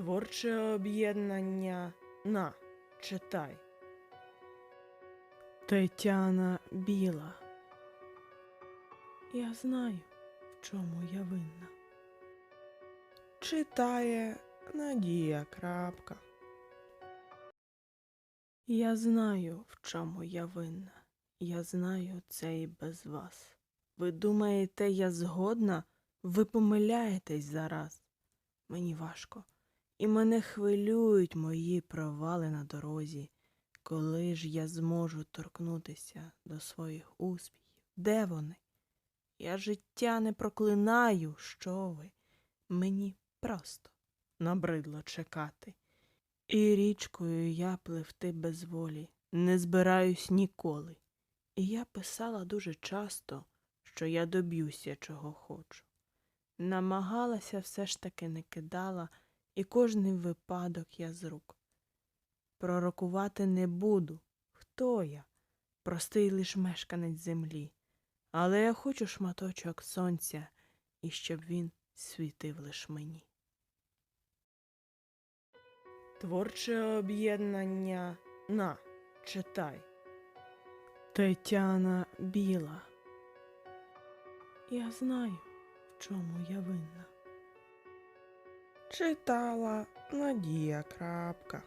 Творче об'єднання на читай. Тетяна Біла. Я знаю, в чому я винна. Читає Надія Крапка. Я знаю, в чому я винна. Я знаю це і без вас. Ви думаєте, я згодна? Ви помиляєтесь зараз. Мені важко. І мене хвилюють мої провали на дорозі. Коли ж я зможу торкнутися до своїх успіхів? Де вони? Я життя не проклинаю, що ви. Мені просто набридло чекати. І річкою я пливти без волі, не збираюсь ніколи. І я писала дуже часто, що я доб'юся, чого хочу. Намагалася все ж таки не кидала, і кожний випадок я з рук. Пророкувати не буду. Хто я? Простий лиш мешканець землі. Але я хочу шматочок сонця, і щоб він світив лиш мені. Творче об'єднання на читай. Тетяна Біла. Я знаю, в чому я винна. Читала Надія Крапка.